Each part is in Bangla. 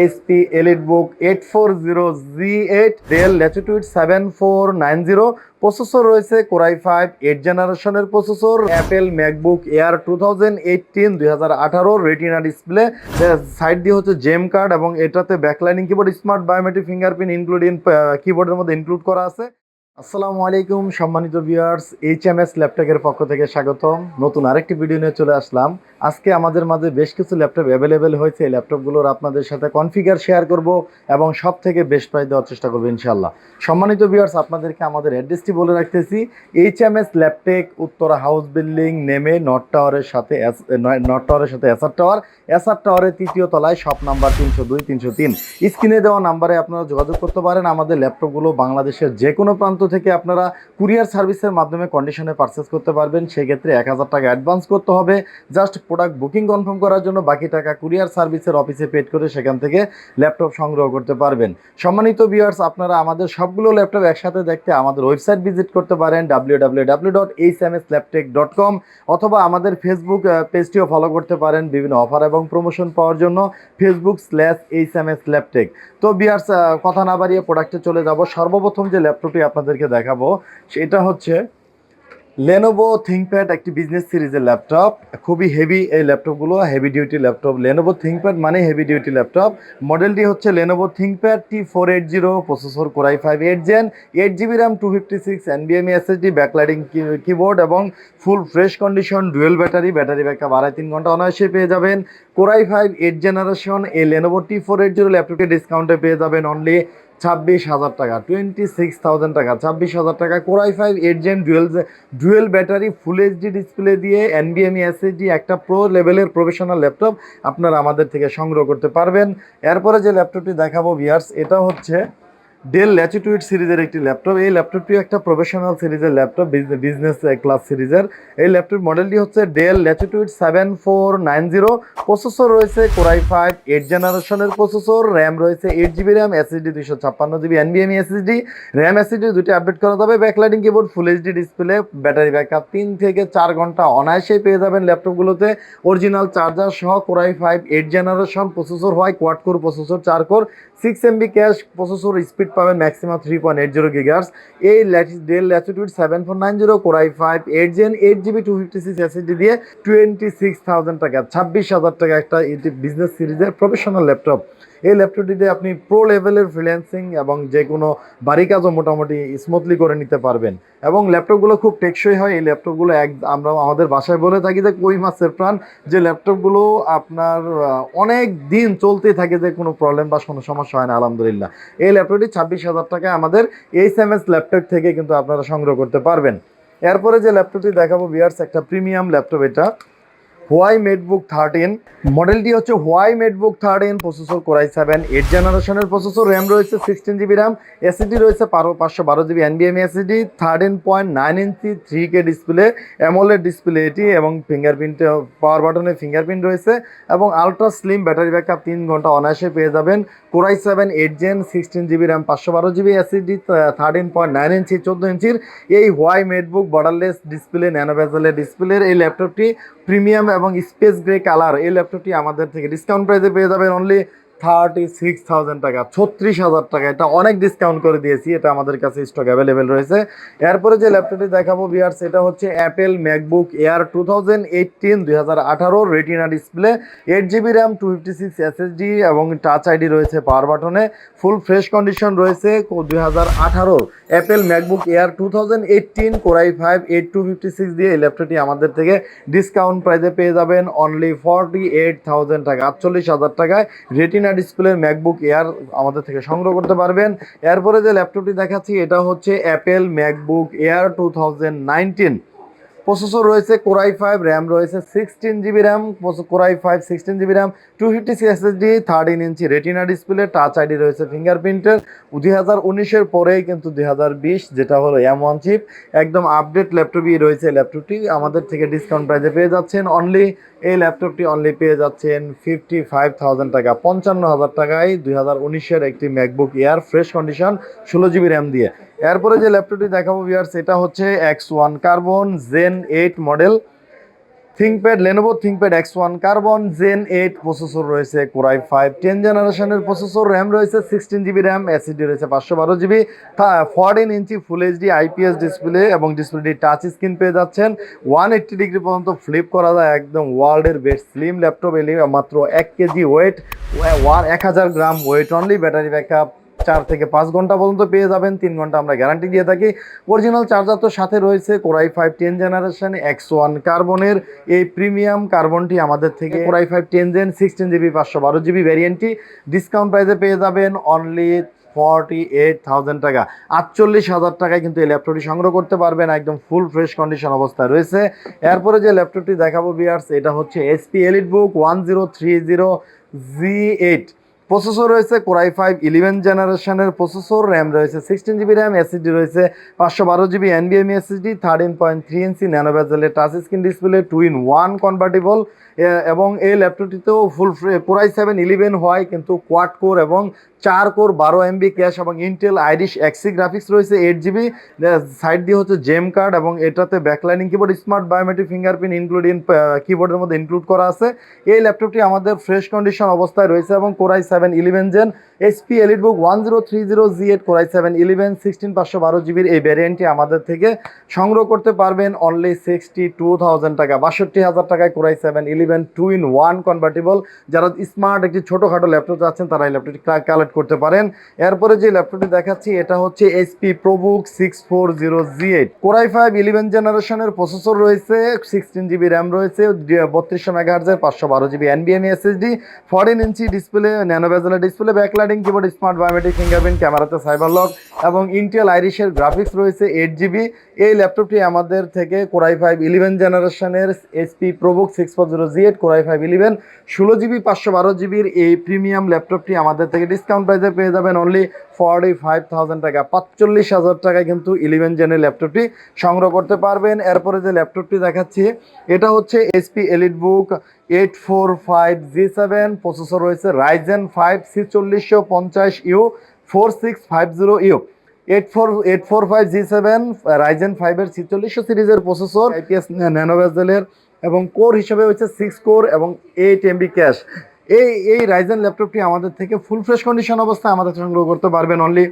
HP EliteBook eight four zero G eight Dell Latitude seven four nine zero processor রয়েছে কোরাই ফাইভ এইট জেনারেশনের processor Apple MacBook Air two thousand eighteen দুই হাজার আঠারো রেটিনা ডিসপ্লে সাইড দিয়ে হচ্ছে জেম কার্ড এবং এটাতে backlighting keyboard smart biometric fingerprint including কিবোর্ডের মধ্যে ইনক্লুড করা আছে। আসসালামু আলাইকুম সম্মানিত ভিউয়ার্স এইচ এম এস ল্যাপটপের পক্ষ থেকে স্বাগতম। নতুন আরেকটি ভিডিও নিয়ে চলে আসলাম। আজকে আমাদের মাঝে বেশ কিছু ল্যাপটপ অ্যাভেলেবেল হয়েছে। এই ল্যাপটপগুলোর আপনাদের সাথে কনফিগার শেয়ার করব এবং সব থেকে বেস্ট প্রাইস দেওয়ার চেষ্টা করব ইনশাল্লাহ সম্মানিত ভিউয়ার্স আপনাদেরকে আমাদের অ্যাড্রেসটি বলে রাখতেছি। H M S Laptech Uttara house building নেমে নর্থ টাওয়ারের সাথে নর্থ টাওয়ারের সাথে এসআর টাওয়ার এসআর টাওয়ারের তৃতীয় তলায় শপ নাম্বার তিনশো দুই, তিনশো তিন। স্ক্রিনে দেওয়া নাম্বারে আপনারা যোগাযোগ করতে পারেন। আমাদের ল্যাপটপগুলো বাংলাদেশের যে কোনো প্রান্ত থেকে আপনারা কুরিয়ার সার্ভিসের মাধ্যমে কন্ডিশনে পারচেস করতে পারবেন। সেক্ষেত্রে এক হাজার টাকা অ্যাডভান্স করতে হবে। জাস্ট প্রোডাক্ট বুকিং কনফার্ম করার জন্য বাকি টাকা কুরিয়ার সার্ভিসের অফিসে পেড করে সেখান থেকে ল্যাপটপ সংগ্রহ করতে পারবেন। সম্মানিত ভিউয়ার্স আপনারা আমাদের সবগুলো ল্যাপটপ একসাথে দেখতে আমাদের ওয়েবসাইট ভিজিট করতে পারেন ডাব্লিউ অথবা আমাদের ফেসবুক পেজটিও ফলো করতে পারেন বিভিন্ন অফার এবং প্রমোশন পাওয়ার জন্য Facebook slash H M S Laptech তো বিয়ার্স কথা না বাড়িয়ে প্রোডাক্টে চলে যাব। সর্বপ্রথম যে ল্যাপটপটি আপনাদেরকে দেখাবো, সেটা হচ্ছে লেনোভো থিঙ্কপ্যাড একটি বিজনেস সিরিজের ল্যাপটপ খুবই হেভি এই ল্যাপটপগুলো heavy duty laptop Lenovo ThinkPad মানে হেভি ডিউটি ল্যাপটপ মডেলটি হচ্ছে Lenovo ThinkPad T four eight zero processor core i five eight gen eight GB RAM two fifty six এনবিএমই SSD backlighting keyboard এবং full fresh condition dual battery battery backup আড়াই তিন ঘণ্টা অনায়াসে পেয়ে যাবেন। Core i five eight generation এই Lenovo T four eight zero ল্যাপটপটি ডিসকাউন্টে পেয়ে যাবেন অনলি ছাব্বিশ হাজার টাকা টোয়েন্টি সিক্স থাউজেন্ড টাকা, ছাব্বিশ হাজার টাকা। Core i five eight gen dual dual battery full HD display দিয়ে এনবিএমই এসএসডি একটা প্রো লেভেলের প্রফেশনাল ল্যাপটপ আপনারা আমাদের থেকে সংগ্রহ করতে পারবেন। এরপরে যে ল্যাপটপটি দেখাবো ভিয়ার্স এটা হচ্ছে ডেল ল্যাটিটিউড সিরিজের একটি ল্যাপটপ। এই ল্যাপটপটি একটা প্রফেশনাল সিরিজের ল্যাপটপ বিজনেস ক্লাস সিরিজের। এই ল্যাপটপ মডেলটি হচ্ছে Dell Latitude seven four nine zero processor রয়েছে কোরাই ফাইভ এইট জেনারেশনের প্রসেসর র্যাম রয়েছে এইট জিবি র্যাম এসএসডি দুইশো ছাপ্পান্ন জিবি এনবিএমই এসএসডি র্যাম এসএসডি দুটি আপডেট করা যাবে। Backlighting keyboard full HD display battery backup তিন থেকে চার ঘণ্টা অনায়াসেই পেয়ে যাবেন ল্যাপটপগুলোতে। অরিজিনাল চার্জার সহ core i five eight generation processor হয়। কোয়াড কোর প্রসেসর চার core six MB cache processor speed পাবেন maximum three point eight zero gigahertz এই Dell Latitude seven four nine zero core i five eight gen eight GB two fifty six SSD দিয়ে টোয়েন্টি সিক্স থাউজেন্ড টাকা, ছাব্বিশ হাজার টাকা একটা বিজনেস সিরিজের প্রফেশনাল ল্যাপটপ এই ল্যাপটপটিতে আপনি প্রো লেভেলের ফ্রিল্যান্সিং এবং যে কোনো বাড়ি কাজও মোটামুটি স্মুথলি করে নিতে পারবেন। এবং ল্যাপটপগুলো খুব টেকসই হয়। এই ল্যাপটপগুলো এক আমরা আমাদের বাসায় বলে থাকি যে কই মাছের প্রাণ। যে ল্যাপটপগুলো আপনার অনেক দিন চলতে থাকে যে কোনো প্রবলেম বা কোনো সমস্যা হয় না, আলহামদুলিল্লাহ। এই ল্যাপটপটি ছাব্বিশ হাজার টাকায় আমাদের এইচ এম এস ল্যাপটপ থেকে কিন্তু আপনারা সংগ্রহ করতে পারবেন। এরপরে যে ল্যাপটপটি দেখাবো, বিয়ার্স, একটা প্রিমিয়াম ল্যাপটপ এটা। হোয়াই মেটবুক থার্টিন মডেলটি হচ্ছে Huawei MateBook thirteen processor core i seven eight জেনারেশনের প্রসেসর র্যাম রয়েছে সিক্সটিন জিবি র্যাম এসিডি রয়েছে বারো পাঁচশো বারো GB এনবিএম SSD thirteen point nine inch three K display AMOLED display এটি এবং ফিঙ্গারপ্রিন্ট পাওয়ার বাটনে ফিঙ্গারপ্রিন্ট রয়েছে এবং আলট্রা স্লিম ব্যাটারি ব্যাকআপ তিন ঘণ্টা অনায়াসে পেয়ে যাবেন। Core i seven eight gen sixteen GB RAM পাঁচশো বারো GB SSD thirteen point nine inch চোদ্দ ইঞ্চির এই Huawei MateBook borderless display nano ভেজেলের ডিসপ্লের এই ল্যাপটপটি প্রিমিয়াম এবং স্পেস গ্রে কালার এই ল্যাপটপটি আমাদের থেকে ডিসকাউন্ট প্রাইসে পেয়ে যাবেন। অনলি থার্টি সিক্স থাউজেন্ড টাকা, ছত্রিশ হাজার টাকা। এটা অনেক ডিসকাউন্ট করে দিয়েছি, এটা আমাদের কাছে স্টক অ্যাভেলেবেল রয়েছে। এরপরে যে ল্যাপটপটি দেখাবো বিয়ার সেটা হচ্ছে Apple MacBook Air two thousand eighteen দুই হাজার আঠারো retina display eight GB RAM two fifty six SSD এবং টাচ আইডি রয়েছে পাওয়ার বাটনে। ফুল ফ্রেশ কন্ডিশন রয়েছে দুই হাজার আঠারো। Apple MacBook Air two thousand eighteen core i five eight two fifty six দিয়ে এই ল্যাপটপটি আমাদের থেকে ডিসকাউন্ট প্রাইসে পেয়ে যাবেন। অনলি ফর্টি এইট থাউজেন্ড টাকা, আটচল্লিশ হাজার টাকায় রেটিনা ডিসপ্লের ম্যাকবুক এয়ার আমাদের থেকে সংগ্রহ করতে পারবেন। এরপরে যে ল্যাপটপটি দেখাচ্ছি, এটা হচ্ছে Apple MacBook Air two thousand nineteen processor রয়েছে কোরাই ফাইভ র্যাম রয়েছে sixteen GB RAM Core i five sixteen GB RAM two fifty six SSD thirteen inch retina display touch ID রয়েছে ফিঙ্গারপ্রিন্টের দুই হাজার উনিশের পরেই কিন্তু দুই হাজার বিশ, যেটা হলো এম ওয়ান চিপ একদম আপডেট ল্যাপটপই রয়েছে। ল্যাপটপটি আমাদের থেকে ডিসকাউন্ট প্রাইসে পেয়ে যাচ্ছেন। অনলি এই ল্যাপটপটি অনলি পেয়ে যাচ্ছেন ফিফটি ফাইভ থাউজেন্ড টাকা। পঞ্চান্ন হাজার টাকায় দুই হাজার উনিশের একটি ম্যাকবুক এয়ার ফ্রেশ কন্ডিশন ষোলো জিবি র্যাম দিয়ে। এরপরে যে ল্যাপটপটি দেখাবো ভিয়ার্স এটা হচ্ছে X one Carbon Gen eight model ThinkPad Lenovo ThinkPad X one Carbon Gen eight processor রয়েছে কোরাই ফাইভ টেন জেনারেশনের প্রসেসর র্যাম রয়েছে সিক্সটিন জিবি র্যাম এসিডি রয়েছে পাঁচশো বারো GB fourteen inch full HD IPS display এবং ডিসপ্লেটি টাচ স্ক্রিন পেয়ে যাচ্ছেন। ওয়ান এইট্টি ডিগ্রি পর্যন্ত ফ্লিপ করা যায় একদম ওয়ার্ল্ডের বেস্ট স্লিম ল্যাপটপ এলি মাত্র এক কেজি ওয়েট ওয়ান এক হাজার gram weight only battery backup চার থেকে পাঁচ ঘণ্টা পর্যন্ত পেয়ে যাবেন, তিন ঘণ্টা আমরা গ্যারান্টি দিয়ে থাকি। অরিজিনাল চার্জার তো সাথে রয়েছে Core i five ten generation X one কার্বনের এই প্রিমিয়াম কার্বনটি আমাদের থেকে Core i five ten Gen sixteen GB পাঁচশো বারো জিবি ভ্যারিয়েন্টটি ডিসকাউন্ট প্রাইসে পেয়ে যাবেন অনলি ফর্টি এইট থাউজেন্ড টাকা। আটচল্লিশ হাজার টাকায় কিন্তু এই ল্যাপটপটি সংগ্রহ করতে পারবেন, একদম ফুল ফ্রেশ কন্ডিশন অবস্থায় রয়েছে। এরপরে যে ল্যাপটপটি দেখাবো বিয়ার্স এটা হচ্ছে HP Elite Book one zero three zero G eight processor রয়েছে কোরাই ফাইভ ইলেভেন জেনারেশনের প্রসেসর, র্যাম রয়েছে সিক্সটিন জিবি র্যাম এসএসডি রয়েছে পাঁচশো বারো GB এনবিএমই SSD thirteen point three inch nano বেজেলের touch screen display two in one convertible এবং এই ল্যাপটপটিতেও full Core i seven eleven হয়, কিন্তু কোয়াড কোর এবং চার কোর বারো এমবি ক্যাশ এবং ইন্টেল আইরিশ এক্সি গ্রাফিক্স রয়েছে এইট জিবি সাইড দিয়ে হচ্ছে জেম কার্ড এবং এটাতে backlighting keyboard smart biometric fingerprint including কিবোর্ডের মধ্যে ইনক্লুড করা আছে। এই ল্যাপটপটি আমাদের ফ্রেশ কন্ডিশন অবস্থায় রয়েছে এবং Core i seven eleven Gen HP Elite Book one zero three zero G eight Core i seven eleven sixteen পাঁচশো বারো জিবির এই ভ্যারিয়েন্টটি আমাদের থেকে সংগ্রহ করতে পারবেন অনলি সিক্সটি টু থাউজেন্ড টাকা, বাষট্টি হাজার টাকায় Core i seven eleven two in one convertible যারা স্মার্ট একটি ছোটোখাটো ল্যাপটপ চাচ্ছেন, তারা এই ল্যাপটপটি কালেক্ট করতে পারেন। এরপরে যে ল্যাপটপটি দেখাচ্ছি, এটা হচ্ছে HP ProBook six four zero G eight Core i five eleven জেনারেশনের প্রসেসর রয়েছে সিক্সটিন জিবি র্যাম রয়েছে বত্রিশশো মেগাহার্জের পাঁচশো বারো GB এনবিএমই SSD fourteen inch display nano বেজেলের display backlighting keyboard smart biometric fingerprint ক্যামেরাতে সাইবার লক এবং ইন্টেল আইরিশের গ্রাফিক্স রয়েছে এইট জিবি এই ল্যাপটপটি আমাদের থেকে কোরাই ফাইভ ইলেভেন জেনারেশনের HP ProBook six four zero G eight Core i five eleven ষোলো জিবি পাঁচশো বারো জিবির এই প্রিমিয়াম ল্যাপটপটি আমাদের থেকে ডিসকাউন্ট প্রাইসে পেয়ে যাবেন অনলি ফর্টি ফাইভ থাউজেন্ড টাকা। পাঁচচল্লিশ হাজার টাকায় কিন্তু ইলেভেন জেনের ল্যাপটপটি সংগ্রহ করতে পারবেন। এরপরে যে ল্যাপটপটি দেখাচ্ছি, এটা হচ্ছে HP Elite Book eight four five G seven processor রয়েছে রাইজেন ফাইভ ছিচল্লিশশো পঞ্চাশ U four six five zero U eight four eight four five G seven Ryzen ফাইভের ছিচল্লিশশো সিরিজের প্রসেসর আইপিএস ন্যানোভেজেলের এবং কোর হিসেবে হচ্ছে সিক্স কোর এবং এইট এমবি ক্যাশ এই এই রাইজেন ল্যাপটপটি আমাদের থেকে ফুল ফ্রেশ কন্ডিশন অবস্থায় আমাদের সংগ্রহ করতে পারবেন অনলি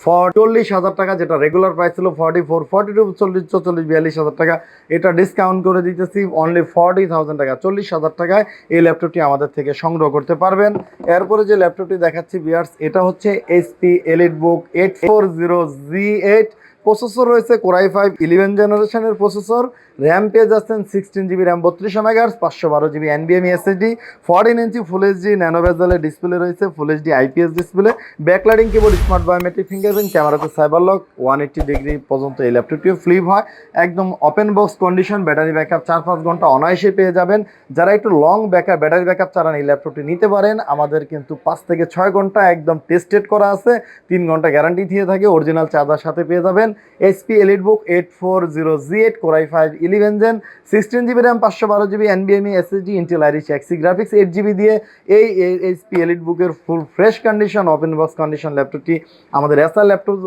ফর চল্লিশ হাজার টাকা, যেটা রেগুলার প্রাইস ছিল ফর্টি ফোর ফর্টি টু চল্লিশ চল্লিশ বিয়াল্লিশ হাজার টাকা। এটা ডিসকাউন্ট করে দিতেছি অনলি ফর্টি থাউজেন্ড টাকা। চল্লিশ হাজার টাকায় এই ল্যাপটপটি আমাদের থেকে সংগ্রহ করতে পারবেন। এরপরে যে ল্যাপটপটি দেখাচ্ছি বিয়ার্স এটা হচ্ছে HP Elite Book eight four zero G eight processor রয়েছে কোরাই ফাইভ ইলেভেন জেনারেশনের প্রসেসর র্যাম পেয়ে যাচ্ছেন সিক্সটিন জিবি র্যাম বত্রিশ মেগাহার্স পাঁচশো বারো GB এনবিএমই SSD fourteen inch full HD nano বেজালের display রয়েছে full HD IPS display backlighting keyboard smart biometric fingerprint ক্যামেরাতে cyber lock one eighty degree পর্যন্ত এই ল্যাপটপটিও ফ্লিপ হয়। একদম open box condition battery backup চার পাঁচ ঘণ্টা অনায়াসে পেয়ে যাবেন। যারা একটু লং ব্যাকআপ ব্যাটারি ব্যাকআপ চালান এই ল্যাপটপটি নিতে পারেন, আমাদের কিন্তু পাঁচ থেকে ছয় ঘণ্টা একদম টেস্টেড করা আছে, তিন ঘণ্টা গ্যারান্টি দিয়ে থাকে অরিজিনাল চার্জার সাথে পেয়ে যাবেন। HP Elite Book eight four zero G eight Core i five eleven Gen sixteen GB RAM পাঁচশো বারো GB এনবিএমই SSD Intel Iris Xe graphics eight GB দিয়ে এই এইচপি এলিট বুকের full fresh condition open box condition ল্যাপটপটি আমাদের এসআর ল্যাপটপ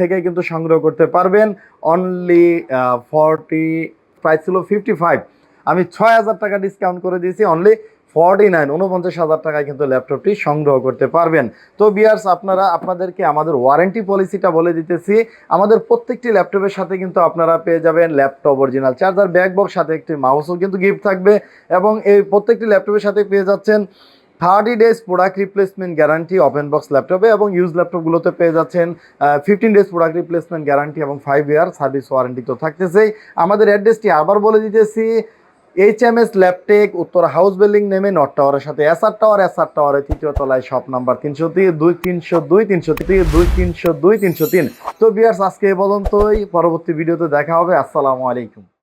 থেকে কিন্তু সংগ্রহ করতে পারবেন। অনলি ফর্টি প্রাইস ছিল ফিফটি ফাইভ আমি ছয় হাজার টাকা ডিসকাউন্ট করে দিয়েছি। অনলি ফর্টি নাইন উনপঞ্চাশ হাজার টাকায় কিন্তু ল্যাপটপটি সংগ্রহ করতে পারবেন। তো বিয়ার্স আপনারা, আপনাদেরকে আমাদের ওয়ারেন্টি পলিসিটা বলে দিতেছি। আমাদের প্রত্যেকটি ল্যাপটপের সাথে কিন্তু আপনারা পেয়ে যাবেন laptop original charger back box সাথে একটি মাউসও কিন্তু গিফট থাকবে এবং এই প্রত্যেকটি ল্যাপটপের সাথে পেয়ে যাচ্ছেন thirty days product replacement guarantee open box ল্যাপটপে এবং ইউজ ল্যাপটপগুলোতে পেয়ে যাচ্ছেন fifteen days product replacement guarantee এবং ফাইভ ইয়ার সার্ভিস ওয়ারেন্টি তো থাকতেছেই। আমাদের অ্যাড্রেসটি আবার বলে দিতেছি। এইচ এম এস ল্যাপটেক উত্তর হাউস বিল্ডিং নেমে নট টাওয়ারের সাথে এসআর টাওয়ার এসআর টাওয়ারের তৃতীয় তলায় শপ নাম্বার তিনশো দুই তিনশো দুই, তিনশো তিন, দুই তিনশো দুই, তিনশো তিন। তো বিয়ার্স আজকে এ পর্যন্তই। পরবর্তী ভিডিওতে দেখা হবে। আসসালামু আলাইকুম।